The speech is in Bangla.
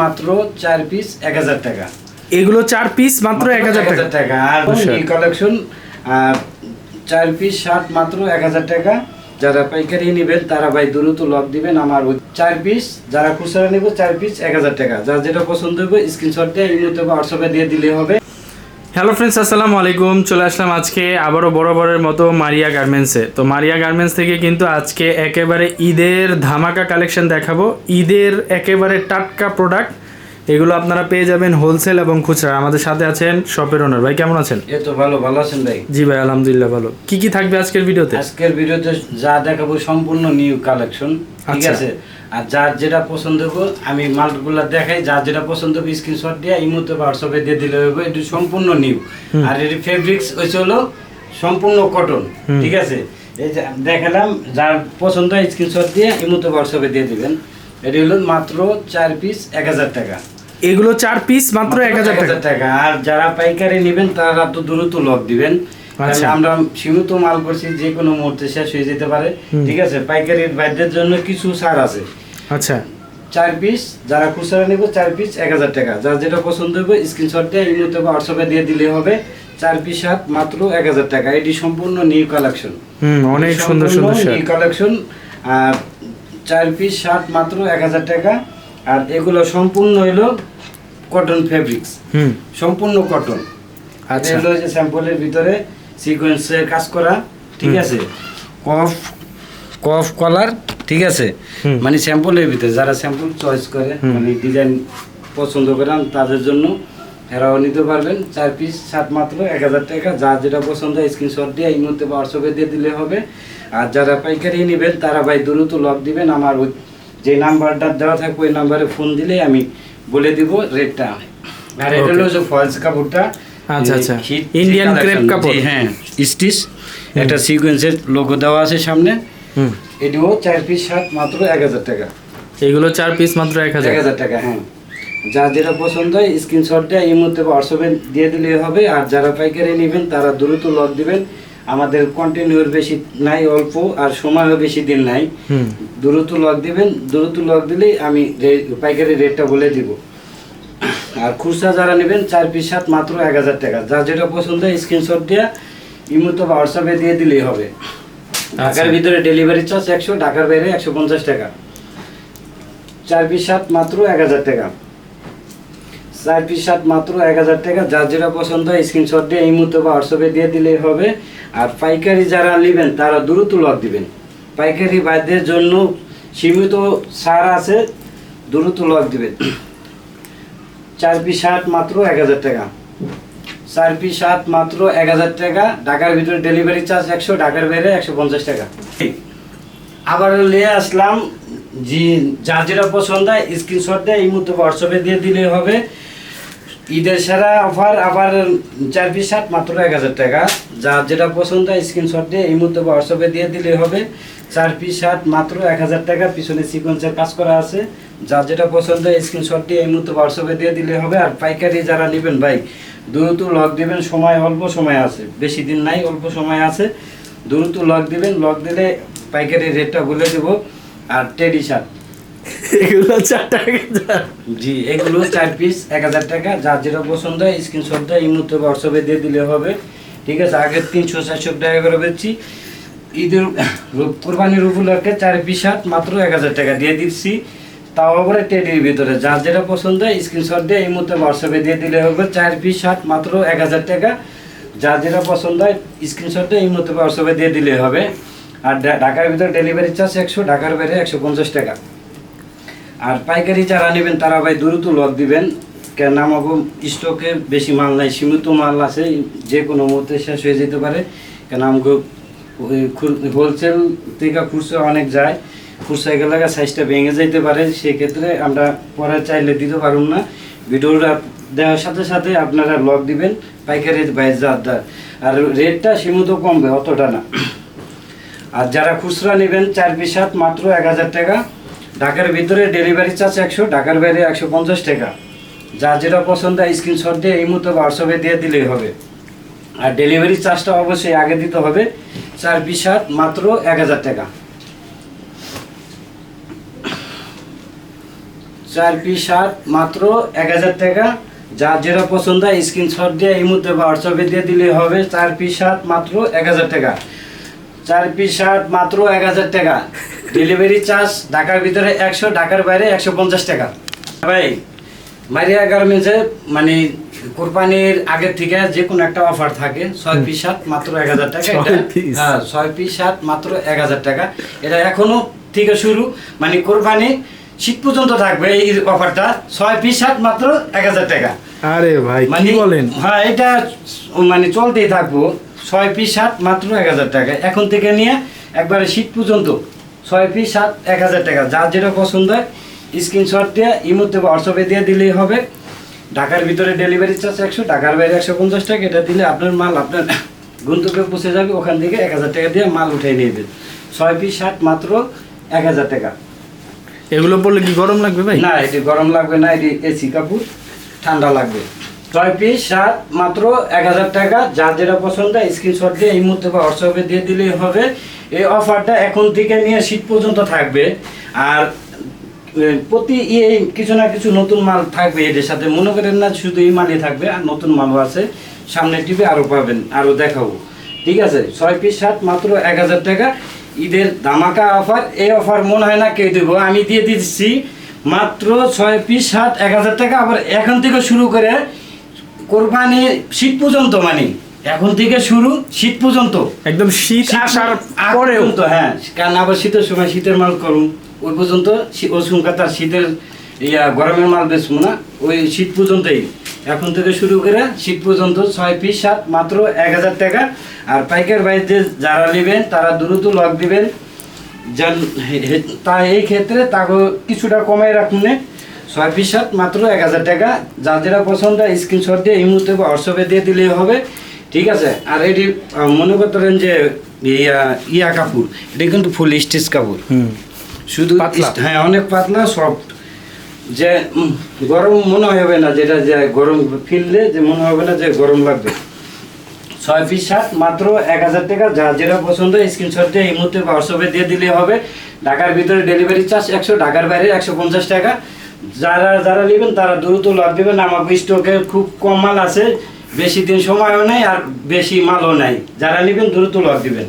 মাত্র চার পিস এক হাজার টাকা। এগুলো চার পিস মাত্র এক হাজার টাকা। আর কালেকশন চার পিস শার্ট মাত্র এক হাজার টাকা। যারা পাইকারি নেবেন তারা ভাই দ্রুত লক দিবেন আমার ওই চার পিস যারা খুচরা নেব চার পিস এক হাজার টাকা। যার যেটা পছন্দ হবে স্ক্রিনশট দিয়ে এই মুহূর্তে হোয়াটসঅ্যাপে দিয়ে দিলে হবে। হ্যালো ফ্রেন্ডস আসসালামু আলাইকুম। চলে আসলাম আজকে আবারও বরাবরের মতো মারিয়া গার্মেন্টসে তো মারিয়া গার্মেন্টস থেকে কিন্তু আজকে একেবারে ঈদের ধামাকা কালেকশন দেখাবো। ঈদের একেবারে টাটকা প্রোডাক্ট এগুলো আপনারা পেয়ে যাবেন হোলসেল এবং খুচরা। আমাদের সাথে আছেন শপের ওনার ভাই কেমন আছেন? এ তো ভালো ভালো আছেন ভাই? জি ভাই আলহামদুলিল্লাহ ভালো। কি কি থাকবে আজকের ভিডিওতে? আজকের ভিডিওতে যা দেখাবো সম্পূর্ণ নিউ কালেকশন ঠিক আচ্ছা। আছে? আর যার যেটা পছন্দ হবে আমি মালগুলো দেখাই। যার যেটা পছন্দ হবে স্ক্রিনশট দিয়ে এই মুহূর্তে হোয়াটসঅ্যাপে দিয়ে দিলে হবে এটি সম্পূর্ণ নিউ আর এটি ফেব্রিক্স হয়েছে হলো সম্পূর্ণ কটন ঠিক আছে? এই যে দেখালাম যার পছন্দ হয় স্ক্রিনশট দিয়ে এই মুহূর্তে হোয়াটসঅ্যাপে দিয়ে দিবেন। এটি হলো মাত্র চার পিস এক হাজার টাকা। এগুলো চার পিস মাত্র এক হাজার টাকা। আর যারা পাইকারি নেবেন তারা তো দ্রুত লক দিবেন। আচ্ছা। আমরা সীমিত মাল করছি যে কোনো মুহূর্তে শেষ হয়ে যেতে পারে। ঠিক আছে? পাইকারির জন্য কিছু ছাড় আছে। আচ্ছা। চার পিস যারা খুচরা নেব চার পিস এক হাজার টাকা। যার যেটা পছন্দ হবে স্ক্রিনশট দিয়ে হোয়াটসঅ্যাপে দিয়ে দিলে হবে। চার পিস হাত মাত্র এক হাজার টাকা। এটি সম্পূর্ণ নিউ কালেকশন হুম অনেক সুন্দর সুন্দর নিউ কালেকশন আর চার পিস শার্ট মাত্র এক হাজার টাকা। আর এগুলো সম্পূর্ণ হইল কটন ফেব্রিক্স সম্পূর্ণ কটন। আচ্ছা। হলো যে স্যাম্পলের ভিতরে সিকোয়েন্সের কাজ করা ঠিক আছে? কফ কফ কলার ঠিক আছে? মানে স্যাম্পলের ভিতরে যারা স্যাম্পল চয়েস করে মানে ডিজাইন পছন্দ করেন তাদের জন্য এরাও নিতে পারবেন। চার পিস সাত মাত্র এক হাজার টাকা। যার যেটা পছন্দ হয় স্ক্রিনশট দিয়ে এই মুহূর্তে হোয়াটসঅ্যাপে দিয়ে দিলে হবে। আর যারা পাইকারি নেবেন তারা ভাই দ্রুত লক দিবেন। আমার ওই যে নাম্বারটা দেওয়া থাকবে ওই নাম্বারে ফোন দিলে আমি বলে দিব রেটটা আর এটা হলো যে ফলস কাপড়টা। আচ্ছা, আচ্ছা। collection, crepe কাপড়। হ্যাঁ স্টিচ একটা সিকোয়েন্সের লোগো দেওয়া আছে সামনে। এটিও চার পিস শার্ট মাত্র এক হাজার টাকা। এগুলো চার পিস মাত্র এক হাজার। এক হাজার টাকা হ্যাঁ। যার যেটা পছন্দ হয় স্ক্রিনশট দিয়ে এই মুহূর্তে হোয়াটসঅ্যাপে দিয়ে দিলে হবে। আর যারা পাইকারি নেবেন তারা দ্রুত লক দিবেন। আমাদের কন্টিনিউর বেশি নাই অল্প আর সময়ও বেশি দিন নাই। দ্রুত লক দিবেন দ্রুত লক দিলেই আমি পাইকারি রেটটা বলে দিব। আর খুচরা যারা নেবেন চার পিস সাত মাত্র এক হাজার টাকা। যার যেটা পছন্দ হয় স্ক্রিনশট দিয়ে ইমুতো বা হোয়াটসঅ্যাপে দিয়ে দিলেই হবে। ঢাকার ভিতরে ডেলিভারি চার্জ একশো ঢাকার বাইরে একশো পঞ্চাশ টাকা। চার পিস সাত মাত্র এক হাজার টাকা। চার পিস সাত মাত্র এক হাজার টাকা। যার যেটা পছন্দ হয় স্ক্রিনশট দিয়ে এই মুহূর্তে বা হোয়াটসঅ্যাপে দিয়ে দিলেই হবে। আর পাইকারি যারা নেবেন, তারা দ্রুত লক দিবেন। পাইকারি বাদ্যের জন্য সীমিত সার আছে, দ্রুত লক দিবেন। চার পিস শার্ট মাত্র এক হাজার টাকা। চার পিস শার্ট মাত্র এক হাজার টাকা। ঢাকার ভিতরে ডেলিভারি চার্জ একশো, ঢাকার বাইরে একশো পঞ্চাশ টাকা। আবার নিয়ে আসলাম, জি, যার যেটা পছন্দ হয় স্ক্রিনশট দিয়ে এই মুহূর্তে হোয়াটসঅ্যাপে দিয়ে দিলে হবে। ঈদের সেরা অফার আবার চার পিস শার্ট মাত্র এক হাজার টাকা। যার যেটা পছন্দ হয় স্ক্রিনশট দিয়ে এই মুহূর্তে হোয়াটসঅ্যাপে দিয়ে দিলে হবে। চার পিস শার্ট মাত্র এক হাজার টাকা, পিছনে সিকোয়েন্সের কাজ করা আছে। যার যেটা পছন্দ হয় স্ক্রিনশট দিয়ে এই মুহূর্তে হোয়াটসঅ্যাপে দিয়ে দিলে হবে। আর পাইকারি যারা নেবেন ভাই, দ্রুত লক দিবেন। সময়, অল্প সময় আছে। বেশি দিন নাই, অল্প সময় আছে। দ্রুত লক দিবেন। লক দিলে পাইকারি রেটটা বলে দেবো। আর টেডি শার্ট এগুলো চার টাকা জি, এগুলো চার পিস এক হাজার টাকা। যার যেটা পছন্দ হয় স্ক্রিনশট দিয়ে, এই মুহূর্তে হোয়াটসঅ্যাপে দিয়ে দিলে হবে। ঠিক আছে, আগে তিনশো, চারশো টাকা করে ঈদের কোরবানির উপলক্ষে চার পিস হাত মাত্র এক হাজার টাকা দিয়ে দিচ্ছি। তাও আবার টেডির ভিতরে। যার যেটা পছন্দ হয় স্ক্রিনশট দিয়ে, এই মুহূর্তে হোয়াটসঅ্যাপে দিয়ে দিলে হবে। চার পিস হাত মাত্র এক হাজার টাকা। যার যেটা পছন্দ হয় স্ক্রিনশট এই মুহূর্তে হোয়াটসঅ্যাপে দিয়ে দিলে হবে। আর ঢাকার ভিতরে ডেলিভারি চার্জ একশো, ঢাকার বাইরে একশো পঞ্চাশ টাকা। আর পাইকারি যারা নেবেন, তারা ভাই দ্রুত লক দিবেন। কেন আমাকে স্টকে বেশি মাল নাই, সীমিত মাল আছে যে কোনো মুহূর্তে শেষ হয়ে যেতে পারে। কেন আমাকে হোলসেল থেকে খুচরা অনেক যায়, খুচরা গেলে সাইজটা ভেঙে যেতে পারে। সেক্ষেত্রে আমরা পরে চাইলে দিতে পারুম না। ভিডিওটা দেওয়ার সাথে সাথে আপনারা লক দিবেন, পাইকারি বাইশ হাজার আর রেটটা সীমিত কমবে, অতটা না। আর যারা খুচরা নেবেন, চার পিস মাত্র এক হাজার টাকা। ঢাকার ভিতরে ডেলিভারি চার্জ একশো, ঢাকার বাইরে একশো পঞ্চাশ টাকা। যা যেটা পছন্দ হয় স্ক্রিনশট দিয়ে এই মুহূর্তে হোয়াটসঅ্যাপে দিয়ে দিলেই হবে। আর ডেলিভারি চার্জটা অবশ্যই আগে দিতে হবে। চার পিস সাত মাত্র এক হাজার টাকা। চার পিস শার্ট মাত্র এক হাজার টাকা। যা যেটা পছন্দ হয় স্ক্রিনশট দিয়ে এই মুহূর্তে হোয়াটসঅ্যাপে দিয়ে দিলে হবে। চার পিস শার্ট মাত্র এক হাজার টাকা। চার পিস শার্ট মাত্র এক হাজার টাকা। ডেলিভারি চার্জ ঢাকার ভিতরে একশো ঢাকার বাইরে একশো পঞ্চাশ টাকা। ভাই মারিয়া গার্মেন্টসে মানে কোরবানির আগের থেকে যে কোনো একটা অফার থাকে ছয় পিস শার্ট মাত্র এক হাজার টাকা? হ্যাঁ ছয় পিস শার্ট মাত্র এক হাজার টাকা। এটা এখনও থেকে শুরু মানে কোরবানি শীত পর্যন্ত থাকবে এই অফারটা ছয় পিস শার্ট মাত্র এক হাজার টাকা। আরে ভাই কি মানে বলেন? হ্যাঁ এটা মানে চলতেই থাকব। ছয় পিস শার্ট মাত্র এক হাজার টাকা। এখন থেকে নিয়ে একবারে শীত পর্যন্ত। ছয় পিস শার্ট এক হাজার টাকা। যার যেটা পছন্দ হয় স্ক্রিনশট দিয়ে ইমোতে হোয়াটসঅ্যাপে দিয়ে দিলেই হবে। ঢাকার ভিতরে ডেলিভারি চার্জ একশো ঢাকার বাইরে একশো পঞ্চাশ টাকা। এটা দিলে আপনার মাল আপনার গন্তব্যে পৌঁছে যাবে ওখান থেকে এক হাজার টাকা দিয়ে মাল উঠিয়ে নেবেন ছয় পিস শার্ট মাত্র এক হাজার টাকা। এগুলো পড়লে কি গরম লাগবে ভাই? না এটি গরম লাগবে না এটি এসি কাপড় ঠান্ডা লাগবে। ছয় পিস শার্ট মাত্র এক হাজার টাকা। যার যেটা পছন্দ স্ক্রিনশট দিয়ে এই মুহূর্তে বা হোয়াটসঅ্যাপে দিয়ে দিলেই হবে। এই অফারটা এখন থেকে নিয়ে শীত পর্যন্ত থাকবে। আর প্রতি ইয়ে কিছু না কিছু নতুন মাল থাকবে এদের সাথে। মনে করেন না শুধু এই মালই থাকবে, আর নতুন মালও আছে। সামনে টিপে আরও পাবেন আরও দেখাবো। ঠিক আছে? ছয় পিস শার্ট মাত্র এক হাজার টাকা। ঈদের ধামাকা অফার। এই অফার মনে হয় না কেউ দেবো। আমি দিয়ে দিচ্ছি মাত্র ছয় পিস শার্ট এক হাজার টাকা। আবার এখন থেকে শুরু করে কোরবানি শীত পর্যন্ত মানে। এখন থেকে শুরু শীত পর্যন্ত। একদম শীত আসার পরেও। পর্যন্ত, হ্যাঁ কারণ আবার শীতের সময় শীতের মাল করুন ওই পর্যন্ত ওই সময় তার শীতের ইয়া গরমের মাল বেচবো না। ওই শীত পর্যন্তই। এখন থেকে শুরু করে শীত পর্যন্ত ছয় পিস সাত মাত্র এক হাজার টাকা। আর পাইকার বাইরে যারা নেবেন তারা দ্রুত লক দিবেন। যেন তা এই ক্ষেত্রে তাকে কিছুটা কমাই রাখুন ছয় পিস সাত মাত্র এক হাজার টাকা। যার যেটা পছন্দ স্ক্রিনশট দিয়ে এই মুহূর্তে হোয়াটসঅ্যাপে দিয়ে দিলেই হবে। ঠিক আছে? আর এটি মনে করতেন যে ইয়া ইয়া কাপড় এটা কিন্তু ফুল স্টিচ কাপড়। শুধু। হ্যাঁ অনেক পাতলা সফট যে গরম মনে হবে না যেটা যে গরম ফিললে যে মনে হবে না যে গরম লাগবে। ছয় পিস শার্ট মাত্র এক হাজার টাকা। যা যেটা পছন্দ স্ক্রিনশট দিয়ে এই মুহূর্তে হোয়াটসঅ্যাপে দিয়ে দিলে হবে। ঢাকার ভিতরে ডেলিভারি চার্জ একশো ঢাকার বাইরে একশো পঞ্চাশ টাকা। যারা যারা নেবেন তারা দ্রুত লাভ দেবেন। আমার স্টকে খুব কম মাল আছে। বেশি দিন সময়ও নেই আর বেশি মালও নেই। যারা নেবেন দ্রুত লাভ দিবেন।